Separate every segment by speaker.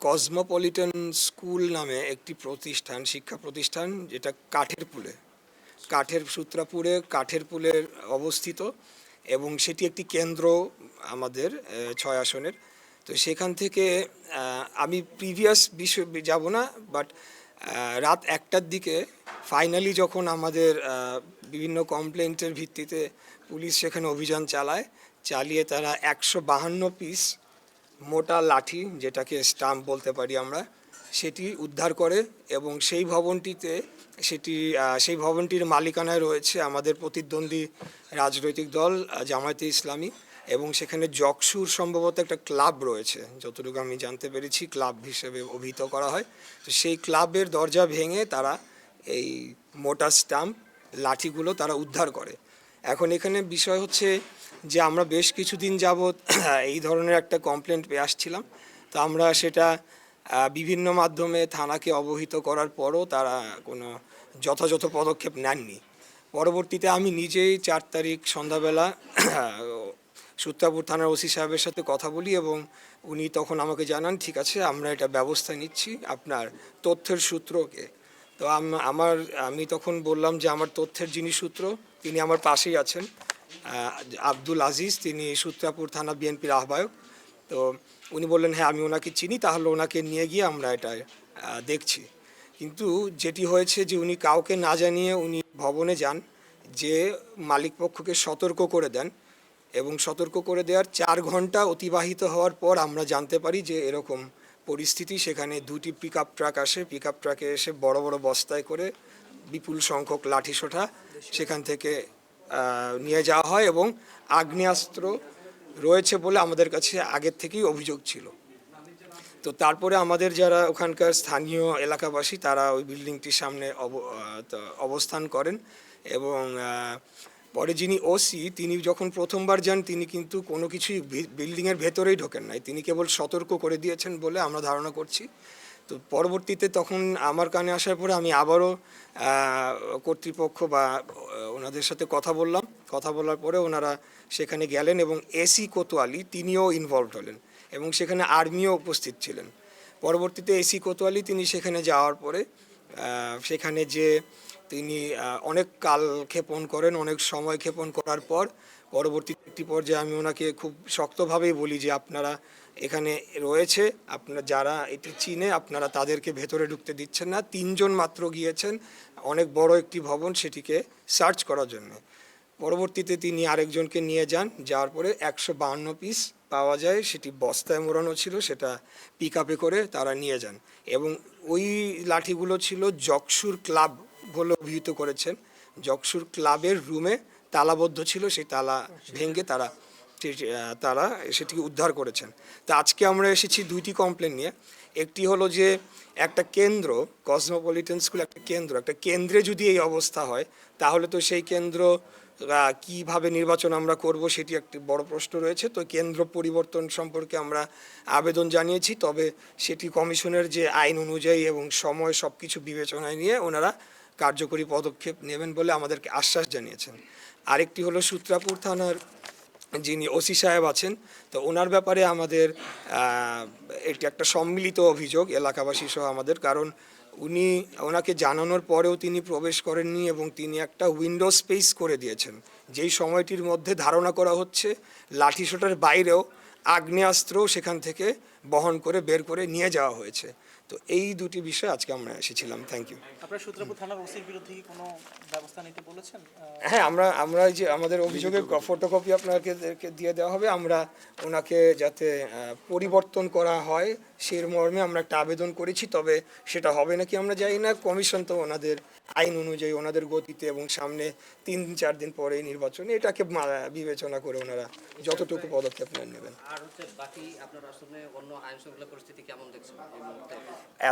Speaker 1: Cosmopolitan school নামে একটি প্রতিষ্ঠান, শিক্ষা প্রতিষ্ঠান, যেটা কাঠের পুলে কাঠের সূত্রাপুরে কাঠের পুলের অবস্থিত এবং সেটি একটি কেন্দ্র আমাদের ছয় আসনের। তো সেখান থেকে আমি প্রিভিয়াস বিষয় যাব না বাট রাত একটার দিকে ফাইনালি যখন আমাদের বিভিন্ন কমপ্লেন্টের ভিত্তিতে পুলিশ সেখানে অভিযান চালায়, চালিয়ে তারা একশো বাহান্ন পিস মোটা লাঠি, যেটাকে স্টাম্প বলতে পারি আমরা, সেটি উদ্ধার করে এবং সেই ভবনটিতে সেটি সেই ভবনটির মালিকানায় রয়েছে আমাদের প্রতিদ্বন্দ্বী রাজনৈতিক দল জামায়াতে ইসলামী এবং সেখানে জকসুর সম্ভবত একটা ক্লাব রয়েছে। যতটুকু আমি জানতে পেরেছি, ক্লাব হিসেবে অভিহিত করা হয়। তো সেই ক্লাবের দরজা ভেঙে তারা এই মোটা স্টাম্প লাঠিগুলো তারা উদ্ধার করে। এখন এখানে বিষয় হচ্ছে যে আমরা বেশ কিছুদিন যাবৎ এই ধরনের একটা কমপ্লেন্ট পেয়ে আসছিলাম। তো আমরা সেটা বিভিন্ন মাধ্যমে থানাকে অবহিত করার পরও তারা কোনো যথাযথ পদক্ষেপ নেননি। পরবর্তীতে আমি নিজেই চার তারিখ সন্ধ্যাবেলা সুত্তাপুর থানার ওসি সাহেবের সাথে কথা বলি এবং উনি তখন আমাকে জানান, ঠিক আছে, আমরা এটা ব্যবস্থা নিচ্ছি আপনার তথ্যের সূত্রকে। তো আমার, আমি তখন বললাম যে আমার তথ্যের যিনি সূত্র, তিনি আমার পাশেই আছেন। আব্দুল আজিজ, তিনি সূত্রাপুর থানা বিএনপির আহ্বায়ক। তো উনি বললেন হ্যাঁ আমি ওনাকে চিনি, তাহলে ওনাকে নিয়ে গিয়ে আমরা এটা দেখছি। কিন্তু যেটি হয়েছে যে উনি কাউকে না জানিয়ে উনি ভবনে যান, যে মালিকপক্ষকে সতর্ক করে দেন এবং সতর্ক করে দেওয়ার চার ঘণ্টা অতিবাহিত হওয়ার পর আমরা জানতে পারি যে এরকম পরিস্থিতি, সেখানে দুটি পিক ট্রাক আসে। পিক ট্রাকে এসে বড় বড় বস্তায় করে বিপুল সংখ্যক লাঠিসোঁটা সেখান থেকে নিয়ে যাওয়া হয় এবং আগ্নেয়াস্ত্র রয়েছে বলে আমাদের কাছে আগের থেকেই অভিযোগ ছিল। তো তারপরে আমাদের যারা ওখানকার স্থানীয় এলাকাবাসী, তারা ওই বিল্ডিংটির সামনে অব- অবস্থান করেন এবং পরে যিনি ওসি তিনি যখন প্রথমবার যান, তিনি কিন্তু কোনো কিছুই বিল্ডিংয়ের ভেতরেই ঢোকেন নাই। তিনি কেবল সতর্ক করে দিয়েছেন বলে আমরা ধারণা করছি। তো পরবর্তীতে তখন আমার কানে আসার পরে আমি আবারও কর্তৃপক্ষ বা ওনাদের সাথে কথা বললাম। কথা বলার পরে ওনারা সেখানে গেলেন এবং এসি কোতোয়ালি তিনিও ইনভলভ হলেন এবং সেখানে আর্মিও উপস্থিত ছিলেন। পরবর্তীতে এসি কোতোয়ালি তিনি সেখানে যাওয়ার পরে সেখানে যে তিনি অনেক কাল ক্ষেপণ করেন, অনেক সময় ক্ষেপণ করার পর পরবর্তী একটি পর্যায়ে আমি ওনাকে খুব শক্তভাবেই বলি যে আপনারা এখানে রয়েছে, আপনারা যারা এটি চিনে আপনারা তাদেরকে ভেতরে ঢুকতে দিচ্ছেন না। তিনজন মাত্র গিয়েছেন অনেক বড় একটি ভবন সেটিকে সার্চ করার জন্য। পরবর্তীতে তিনি আরেকজনকে নিয়ে যান, যাওয়ার পরে একশো বাহান্ন পিস পাওয়া যায়, সেটি বস্তায় মোড়ানো ছিল, সেটা পিক করে তারা নিয়ে যান। এবং ওই লাঠিগুলো ছিল জকসুর ক্লাব বলে অভিহিত করেছেন। জকসুর ক্লাবের রুমে তালাবদ্ধ ছিল, সেই তালা ভেঙে তারা তারা সেটিকে উদ্ধার করেছেন। তা আজকে আমরা এসেছি দুইটি কমপ্লেন নিয়ে। একটি হলো যে, একটা কেন্দ্র, কসমোপলিটন স্কুল একটা কেন্দ্র, একটা কেন্দ্রে যদি এই অবস্থা হয়, তাহলে তো সেই কেন্দ্র কীভাবে নির্বাচন আমরা করব সেটি একটি বড় প্রশ্ন রয়েছে। তো কেন্দ্র পরিবর্তন সম্পর্কে আমরা আবেদন জানিয়েছি, তবে সেটি কমিশনের যে আইন অনুযায়ী এবং সময় সব কিছু বিবেচনায় নিয়ে ওনারা কার্যকরী পদক্ষেপ নেবেন বলে আমাদেরকে আশ্বাস জানিয়েছেন। আরেকটি হলো সূত্রাপুর থানার যিনি ওসি সাহেব আছেন, তো ওনার ব্যাপারে আমাদের এটি একটা সম্মিলিত অভিযোগ এলাকাবাসী সহ আমাদের, কারণ উনি, ওনাকে জানানোর পরেও তিনি প্রবেশ করেননি এবং তিনি একটা উইন্ডো স্পেস করে দিয়েছেন। যেই সময়টির মধ্যে ধারণা করা হচ্ছে লাঠিসোটার বাইরেও আগ্নেয়াস্ত্র সেখান থেকে বহন করে বের করে নিয়ে যাওয়া হয়েছে। তো এই দুটি বিষয় আজকে আমরা এসেছিলাম থ্যাংক ইউ
Speaker 2: আপনার সূত্রপুর থানার ওসির বিরুদ্ধে কি কোনো ব্যবস্থা নিতে বলেছেন?
Speaker 1: হ্যাঁ আমরা আমরা যে আমাদের অভিযোগের ফটোকপি আপনাকে দিয়ে দেওয়া হবে আমরা ওনাকে যাতে পরিবর্তন করা হয় সেই মর্মে আমরা একটা আবেদন করেছি তবে সেটা হবে নাকি আমরা জানি না। কমিশন তো ওনাদের আইন অনুযায়ী ওনাদের গতিতে এবং সামনে তিন চার দিন পরে নির্বাচন এটাকে বিবেচনা করে ওনারা যতটুকু পদক্ষেপ নেন নেবেন।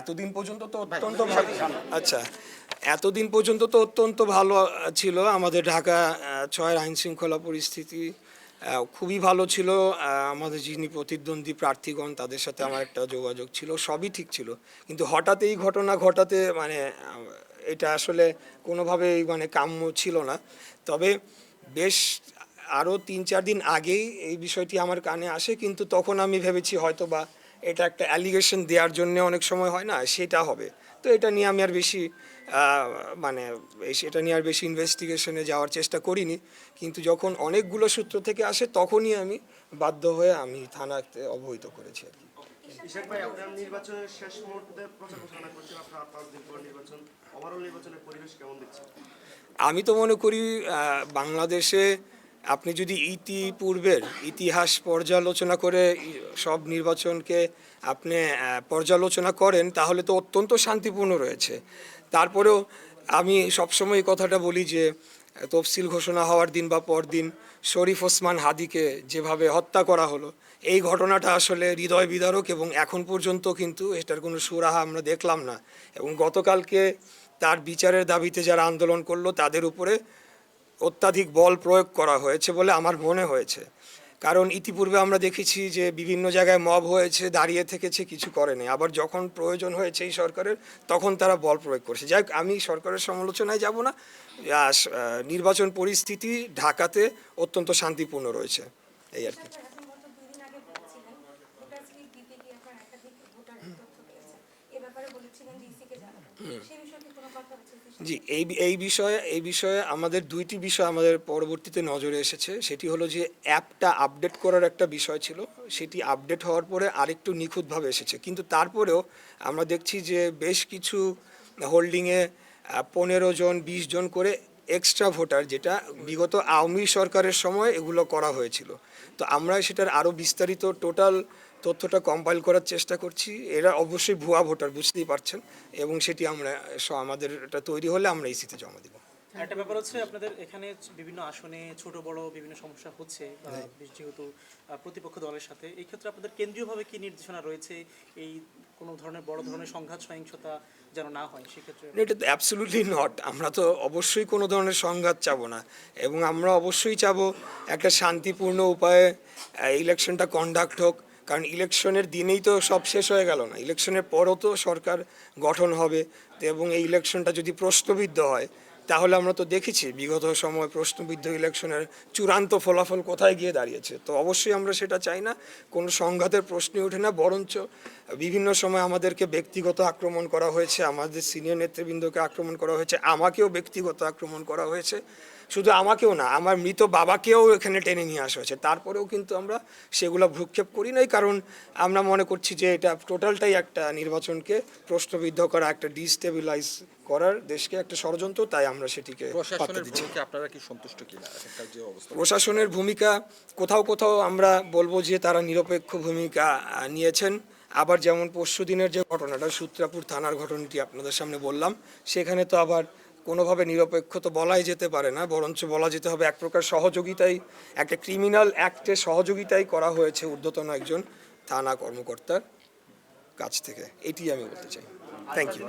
Speaker 1: এতদিন পর্যন্ত তো অত্যন্ত ভালো। আচ্ছা এতদিন পর্যন্ত তো অত্যন্ত ভালো ছিল আমাদের ঢাকা ছয়ের আইন শৃঙ্খলা পরিস্থিতি। খুবই ভালো ছিল। আমাদের যিনি প্রতিদ্বন্দ্বী প্রার্থীগণ, তাদের সাথে আমার একটা যোগাযোগ ছিল, সবই ঠিক ছিল। কিন্তু হঠাৎ এই ঘটনা ঘটাতে মানে এটা আসলে কোনোভাবেই মানে কাম্য ছিল না। তবে বেশ আরও তিন চার দিন আগেই এই বিষয়টি আমার কানে আসে, কিন্তু তখন আমি ভেবেছি হয়তো বা এটা একটা অ্যালিগেশন দেওয়ার জন্য অনেক সময় হয় না সেটা হবে। তো এটা নিয়ে আমি আর বেশি মানে সেটা নিয়ে আর বেশি ইনভেস্টিগেশনে যাওয়ার চেষ্টা করিনি। কিন্তু যখন অনেকগুলো সূত্র থেকে আসে তখনই আমি বাধ্য হয়ে আমি থানাতে অবহিত করেছি আর কি।
Speaker 3: ইশাক ভাই আপনার নির্বাচনের শেষ মুহূর্তে প্রচার ঘোষণা করছেন আপনার পাঁচ দিন পর নির্বাচন। ওভারঅল নির্বাচনের পরিবেশ কেমন দেখছেন?
Speaker 1: আমি তো মনে করি বাংলাদেশে আপনি যদি ইতিপূর্বের ইতিহাস পর্যালোচনা করে সব নির্বাচনকে আপনি পর্যালোচনা করেন, তাহলে তো অত্যন্ত শান্তিপূর্ণ রয়েছে। তারপরেও আমি সবসময় এই কথাটা বলি যে, তফসিল ঘোষণা হওয়ার দিন বা পরদিন শরীফ ওসমান হাদিকে যেভাবে হত্যা করা হলো, এই ঘটনাটা আসলে হৃদয় বিদারক এবং এখন পর্যন্ত কিন্তু এটার কোনো সুরাহা আমরা দেখলাম না। এবং গতকালকে তার বিচারের দাবিতে যারা আন্দোলন করল, তাদের উপরে অত্যাধিক বল প্রয়োগ করা হয়েছে বলে আমার মনে হয়েছে। কারণ ইতিপূর্বে আমরা দেখেছি যে বিভিন্ন জায়গায় মব হয়েছে দাঁড়িয়ে থেকেছে কিছু করেনি। আবার যখন প্রয়োজন হয়েছে এই সরকারের তখন তারা বল প্রয়োগ করছে। যাই হোক, আমি সরকারের সমালোচনায় যাব না। নির্বাচন পরিস্থিতি ঢাকাতে অত্যন্ত শান্তিপূর্ণ রয়েছে। এই আর কি।
Speaker 4: এখন
Speaker 1: জি, এই এই বিষয়ে এই বিষয়ে আমাদের দুইটি বিষয় আমাদের পরবর্তীতে নজরে এসেছে। সেটি হলো যে, অ্যাপটা আপডেট করার একটা বিষয় ছিল। সেটি আপডেট হওয়ার পরে আরেকটু নিখুঁতভাবে এসেছে। কিন্তু তারপরেও আমরা দেখছি যে, বেশ কিছু হোল্ডিংয়ে পনেরো জন, বিশ জন করে এক্সট্রা ভোটার, যেটা বিগত আওয়ামী সরকারের সময় এগুলো করা হয়েছিল। তো আমরা সেটার আরও বিস্তারিত টোটাল তথ্যটা কম্পাইল করার চেষ্টা করছি। এরা অবশ্যই ভুয়া ভোটার বুঝতেই পারছেন। এবং সেটি আমরা আমাদের এটা তৈরি হলে আমরা ইসিতে জমা দেবো।
Speaker 2: একটা ব্যাপার হচ্ছে আপনাদের এখানে বিভিন্ন আসনে ছোট বড় বিভিন্ন সমস্যা হচ্ছে যেহেতু প্রতিপক্ষ দলের সাথে এই ক্ষেত্রে আপনাদের কেন্দ্রীয়ভাবে কি নির্দেশনা রয়েছে? এই কোনো ধরনের বড় ধরনের সংঘাত সহিংসতা যেন না হয় সেক্ষেত্রে
Speaker 1: এটা তো অ্যাবসলুটলি নট আমরা তো অবশ্যই কোনো ধরনের সংঘাত চাবো না। এবং আমরা অবশ্যই চাবো একটা শান্তিপূর্ণ উপায়ে ইলেকশনটা কন্ডাক্ট হোক। কারণ ইলেকশনের দিনেই তো সব শেষ হয়ে গেল না। ইলেকশনের পরও তো সরকার গঠন হবে এবং এই ইলেকশনটা যদি প্রশ্নবিদ্ধ হয়, তাহলে আমরা তো দেখেছি বিগত সময় প্রশ্নবিদ্ধ ইলেকশনের চূড়ান্ত ফলাফল কোথায় গিয়ে দাঁড়িয়েছে। তো অবশ্যই আমরা সেটা চাই না, কোনো সংঘাতের প্রশ্নই ওঠে না, বরঞ্চ বিভিন্ন সময় আমাদেরকে ব্যক্তিগত আক্রমণ করা হয়েছে, আমাদের সিনিয়র নেতৃবৃন্দকে আক্রমণ করা হয়েছে, আমাকেও ব্যক্তিগত আক্রমণ করা হয়েছে। শুধু আমাকেও না আমার মৃত বাবাকেও এখানে টেনে নিয়ে আসা হয়েছে। তারপরেও কিন্তু আমরা সেগুলো ভ্রুক্ষেপ করি নাই কারণ আমরা মনে করছি যে এটা টোটালটাই একটা নির্বাচনকে প্রশ্নবিদ্ধ করা একটা ডিস্টেবিলাইজ করার দেশকে একটা ষড়যন্ত্র তাই আমরা সেটিকে
Speaker 5: প্রশাসনের ভূমিকা আপনারা কি সন্তুষ্ট কিনা?
Speaker 1: প্রশাসনের ভূমিকা কোথাও কোথাও আমরা বলব যে তারা নিরপেক্ষ ভূমিকা নিয়েছেন। আবার যেমন পরশু দিনের যে ঘটনাটা সূত্রাপুর থানার ঘটনাটি আপনাদের সামনে বললাম সেখানে তো আবার কোনোভাবে নিরপেক্ষ তো বলাই যেতে পারে না, বরঞ্চ বলা যেতে হবে এক প্রকার সহযোগিতাই, একটা ক্রিমিনাল অ্যাক্টে সহযোগিতাই করা হয়েছে ঊর্ধ্বতন একজন থানা কর্মকর্তার কাছ থেকে। এটি আমি বলতে চাই। Thank you